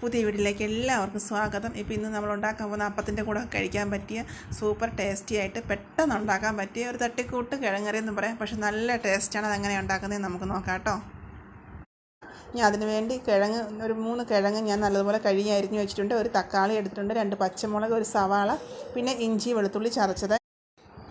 പുതിയ വീട്ടിലേക്ക് എല്ലാവർക്കും സ്വാഗതം. ഇപ്പോൾ ഇന്ന് നമ്മൾ ഉണ്ടാക്കാൻ പോകുന്ന അപ്പത്തിന്റെ കൂടെ കഴിക്കാൻ പറ്റിയ സൂപ്പർ ടേസ്റ്റി ആയിട്ട് പെട്ടെന്ന് ഉണ്ടാക്കാൻ പറ്റിയ ഒരു തട്ടിക്കൂട്ട് കിഴങ്ങറി എന്ന് പറയാം. പക്ഷെ നല്ല ടേസ്റ്റാണ് അതെങ്ങനെ ഉണ്ടാക്കുന്നത് നമുക്ക് നോക്കാം കേട്ടോ. ഞാൻ അതിന് വേണ്ടി കിഴങ്ങ് ഒരു മൂന്ന് കിഴങ്ങ് ഞാൻ നല്ലതുപോലെ കഴുകി അരിഞ്ഞു വെച്ചിട്ടുണ്ട്. ഒരു തക്കാളി എടുത്തിട്ടുണ്ട് രണ്ട് പച്ചമുളക് ഒരു സവാള പിന്നെ ഇഞ്ചി വെളുത്തുള്ളി ചതച്ചത്.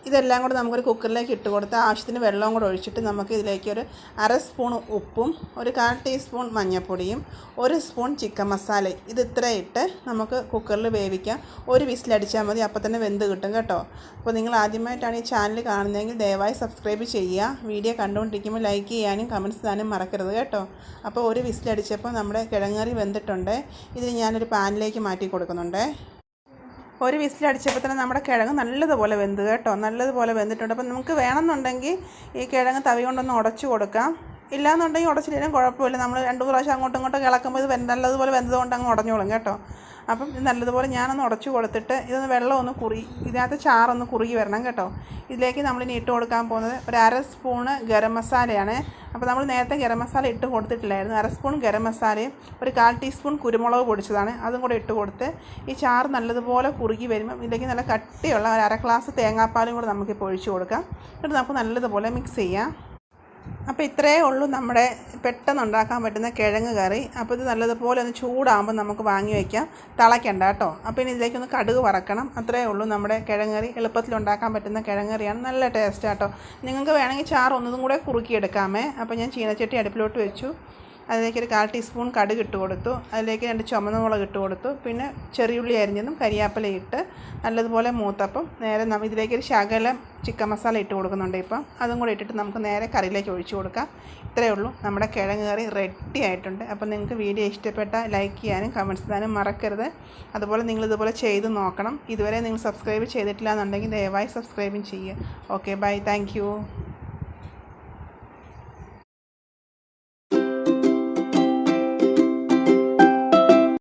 ഇതെല്ലാം കൂടെ നമുക്കൊരു കുക്കറിലേക്ക് ഇട്ട് കൊടുത്ത് ആവശ്യത്തിന് വെള്ളവും കൂടെ ഒഴിച്ചിട്ട് നമുക്ക് ഇതിലേക്ക് ഒരു അര സ്പൂൺ ഉപ്പും ഒരു കാൽ ടീസ്പൂൺ മഞ്ഞൾപ്പൊടിയും ഒരു സ്പൂൺ ചിക്കൻ മസാല. ഇത് ഇത്ര ഇട്ട് നമുക്ക് കുക്കറിൽ വേവിക്കാം. ഒരു വിസിലടിച്ചാൽ മതി അപ്പോൾ തന്നെ വെന്ത് കിട്ടും കേട്ടോ. അപ്പോൾ നിങ്ങൾ ആദ്യമായിട്ടാണ് ഈ ചാനൽ കാണുന്നതെങ്കിൽ ദയവായി സബ്സ്ക്രൈബ് ചെയ്യുക. വീഡിയോ കണ്ടുകൊണ്ടിരിക്കുമ്പോൾ ലൈക്ക് ചെയ്യാനും കമന്റ്സ് ചെയ്യാനും മറക്കരുത് കേട്ടോ. അപ്പോൾ ഒരു വിസിലടിച്ചപ്പോൾ നമ്മുടെ കിഴങ്ങറി വെന്തിട്ടുണ്ട്. ഇതിന് ഞാനൊരു പാനിലേക്ക് മാറ്റി കൊടുക്കുന്നുണ്ട്. ഒരു വിസിലടിച്ചപ്പോൾ തന്നെ നമ്മുടെ കിഴങ്ങ് നല്ലതുപോലെ വെന്ത് കേട്ടോ. നല്ലതുപോലെ വെന്തിട്ടുണ്ട്. അപ്പം നമുക്ക് വേണമെന്നുണ്ടെങ്കിൽ ഈ കിഴങ്ങ് തവി കൊണ്ടൊന്ന് ഉടച്ചു കൊടുക്കാം. ഇല്ലാന്നുണ്ടെങ്കിൽ ഉടച്ചില്ലെങ്കിലും കുഴപ്പമില്ല. നമ്മൾ രണ്ട് പ്രാവശ്യം അങ്ങോട്ടും ഇങ്ങോട്ടും ഇളക്കുമ്പോൾ ഇത് നല്ലതുപോലെ വെന്തതുകൊണ്ട് അങ്ങ് ഉടഞ്ഞോളും കേട്ടോ. അപ്പം നല്ലതുപോലെ ഞാനൊന്ന് ഉടച്ചു കൊടുത്തിട്ട് ഇതൊന്ന് വെള്ളം ഒന്ന് കുറി ഇതിനകത്ത് ചാറൊന്ന് കുറുകി വരണം കേട്ടോ. ഇതിലേക്ക് നമ്മൾ ഇനി ഇട്ട് കൊടുക്കാൻ പോകുന്നത് ഒരു അര സ്പൂണ് ഗരം മസാലയാണ്. അപ്പോൾ നമ്മൾ നേരത്തെ ഗരം മസാല ഇട്ട് കൊടുത്തിട്ടില്ലായിരുന്നു. അര സ്പൂൺ ഗരം മസാലയും ഒരു കാൽ ടീസ്പൂൺ കുരുമുളക് പൊടിച്ചതാണ്. അതും കൂടെ ഇട്ട് കൊടുത്ത് ഈ ചാറ് നല്ലതുപോലെ കുറുകി വരുമ്പം ഇതിലേക്ക് നല്ല കട്ടിയുള്ള ഒരു അര ഗ്ലാസ് തേങ്ങാപ്പാലും കൂടെ നമുക്കിപ്പോൾ ഒഴിച്ചു കൊടുക്കാം. എന്നിട്ട് നമുക്ക് നല്ലതുപോലെ മിക്സ് ചെയ്യാം. അപ്പോൾ ഇത്രയേ ഉള്ളൂ നമ്മുടെ പെട്ടെന്ന് ഉണ്ടാക്കാൻ പറ്റുന്ന കിഴങ്ങ് കറി. അപ്പോൾ ഇത് നല്ലതുപോലെ ഒന്ന് ചൂടാകുമ്പോൾ നമുക്ക് വാങ്ങി വയ്ക്കാം തിളയ്ക്കണ്ട കേട്ടോ. അപ്പോൾ ഇനി ഇതിലേക്കൊന്ന് കടുക് വറക്കണം. അത്രയേ ഉള്ളൂ നമ്മുടെ കിഴങ്ങ് കറി. എളുപ്പത്തിൽ ഉണ്ടാക്കാൻ പറ്റുന്ന കിഴങ്ങ് കറിയാണ്. നല്ല ടേസ്റ്റ് കേട്ടോ. നിങ്ങൾക്ക് വേണമെങ്കിൽ ചാറ് കൂടെ കുറുക്കിയെടുക്കാമേ. അപ്പോൾ ഞാൻ ചീനച്ചട്ടി അടുപ്പിലോട്ട് വെച്ചു. അതിലേക്ക് ഒരു കാൽ ടീസ്പൂൺ കടുക് ഇട്ട് കൊടുത്തു. അതിലേക്ക് രണ്ട് ചുമന്ന മുളക് ഇട്ട് കൊടുത്തു. പിന്നെ ചെറിയുള്ളി അരിഞ്ഞതും കരിയാപ്പില ഇട്ട് നല്ലതുപോലെ മൂത്തപ്പം നേരെ നമ്മൾ ഇതിലേക്ക് ഒരു ശകലം ചിക്കൻ മസാല ഇട്ട് കൊടുക്കുന്നുണ്ട് ഇപ്പം. അതും കൂടി ഇട്ടിട്ട് നമുക്ക് നേരെ കറിയിലേക്ക് ഒഴിച്ചു കൊടുക്കാം. ഇത്രയേ ഉള്ളൂ. നമ്മുടെ കിഴങ്ങ് കറി റെഡി ആയിട്ടുണ്ട്. അപ്പോൾ നിങ്ങൾക്ക് വീഡിയോ ഇഷ്ടപ്പെട്ട ലൈക്ക് ചെയ്യാനും കമന്റ്സ് ചെയ്യാനും മറക്കരുത്. അതുപോലെ നിങ്ങൾ ഇതുപോലെ ചെയ്ത് നോക്കണം. ഇതുവരെ നിങ്ങൾ സബ്സ്ക്രൈബ് ചെയ്തിട്ടില്ല എന്നുണ്ടെങ്കിൽ ദയവായി സബ്സ്ക്രൈബും ചെയ്യുക. Okay bye thank